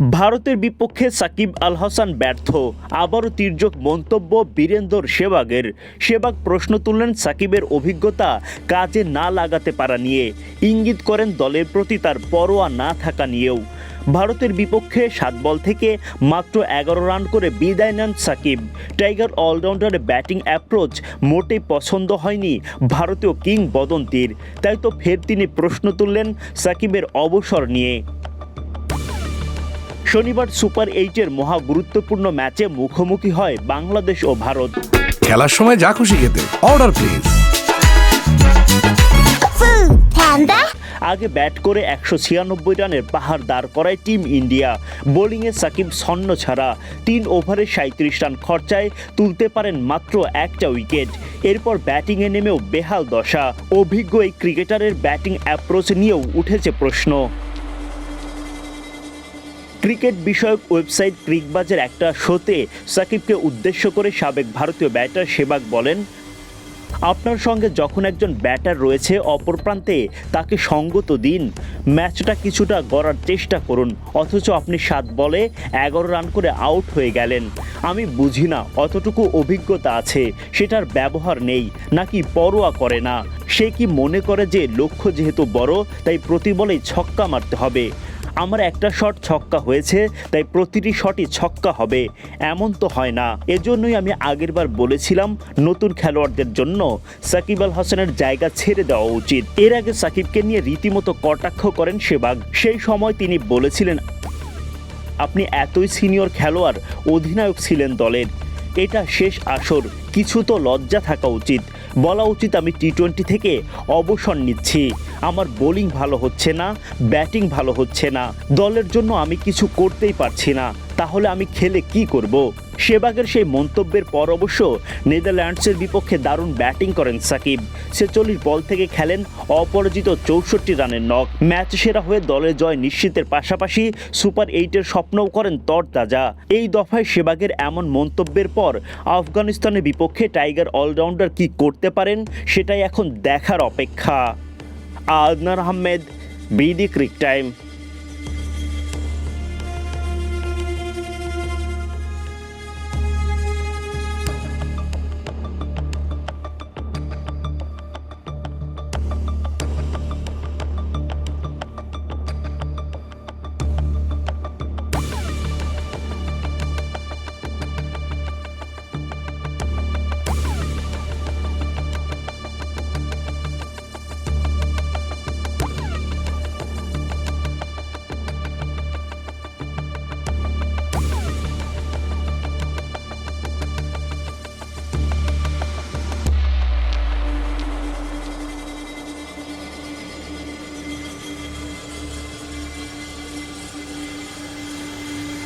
ভারতের বিপক্ষে সাকিব আল হাসান ব্যর্থ। আবারও তির্যক মন্তব্য বীরেন্দর সেবাগের। সেবাগ প্রশ্ন তুললেন সাকিবের অভিজ্ঞতা কাজে না লাগাতে পারা নিয়ে। ইঙ্গিত করেন দলের প্রতি তার পরোয়া না থাকা নিয়েও। ভারতের বিপক্ষে সাত বল থেকে মাত্র এগারো রান করে বিদায় নেন সাকিব। টাইগার অলরাউন্ডারের ব্যাটিং অ্যাপ্রোচ মোটেই পছন্দ হয়নি ভারতীয় কিংবদন্তির। তাই তো ফের তিনি প্রশ্ন তুললেন সাকিবের অবসর নিয়ে। শনিবার সুপার এইটের মহা গুরুত্বপূর্ণ ম্যাচে মুখোমুখি হয় বাংলাদেশ ও ভারত। খেলার সময় যা খুশি খেতে অর্ডার প্লিজ। আগে ব্যাট করে একশো ছিয়ানব্বই রানের পাহাড় দাঁড় করায় টিম ইন্ডিয়া। বোলিংয়ে সাকিব ছন্ন ছাড়া তিন ওভারে সাঁত্রিশ রান খরচায় তুলতে পারেন মাত্র একটা উইকেট। এরপর ব্যাটিংয়ে নেমেও বেহাল দশা। অভিজ্ঞ এই ক্রিকেটারের ব্যাটিং অ্যাপ্রোচ নিয়েও উঠেছে প্রশ্ন। ক্রিকেট বিষয়ক ওয়েবসাইট ক্রিকবাজের একটা শোতে সাকিবকে উদ্দেশ্য করে সাবেক ভারতীয় ব্যাটার সেবাগ বলেন, আপনার সঙ্গে যখন একজন ব্যাটার রয়েছে অপর প্রান্তে, তাকে সঙ্গত দিন। ম্যাচটা কিছুটা গড়ার চেষ্টা করুন, অথচ আপনি সাত বলে এগারো রান করে আউট হয়ে গেলেন। আমি বুঝি না, অতটুকু অভিজ্ঞতা আছে, সেটার ব্যবহার নেই, নাকি পরোয়া করে না। সে কি মনে করে যে লক্ষ্য যেহেতু বড়, তাই প্রতি বলেই ছক্কা মারতে হবে। আমার একটা শট ছক্কা হয়েছে, তাই প্রতিটি শটই ছক্কা হবে। এমন তো হয় না। এজন্যই আমি আগেরবার বলেছিলাম, নতুন খেলোয়াড়দের জন্য সাকিব আল হাসানের জায়গা ছেড়ে দেওয়া উচিত। এর আগে সাকিবকে নিয়ে রীতিমতো কটাক্ষ করেন সেবাগ সেই সময় তিনি বলেছিলেন, আপনি এতই সিনিয়র খেলোয়াড়, অধিনায়ক ছিলেন দলের। এটা শেষ আসর, কিছু তো লজ্জা থাকা উচিত। বলা উচিত আমি টি টোয়েন্টি থেকে অবসর নিচ্ছি। আমার বোলিং ভালো হচ্ছে না, ব্যাটিং ভালো হচ্ছে না, দলের জন্য আমি কিছু করতেই পারছি না, তাহলে আমি খেলে কি করব? সেবাগের সেই মন্তব্যের পর অবশ্য নেদারল্যান্ডসের বিপক্ষে দারুণ ব্যাটিং করেন সাকিব। ছেচল্লিশ বল থেকে খেলেন অপরাজিত চৌষট্টি রানের নক ম্যাচ সেরা হয়ে দলের জয় নিশ্চিতের পাশাপাশি সুপার এইটের স্বপ্নও করেন তরতাজা। এই দফায় সেবাগের এমন মন্তব্যের পর আফগানিস্তানের বিপক্ষে টাইগার অলরাউন্ডার কি করতে পারেন, সেটাই এখন দেখার অপেক্ষা। आदनर Hamed be the Crick time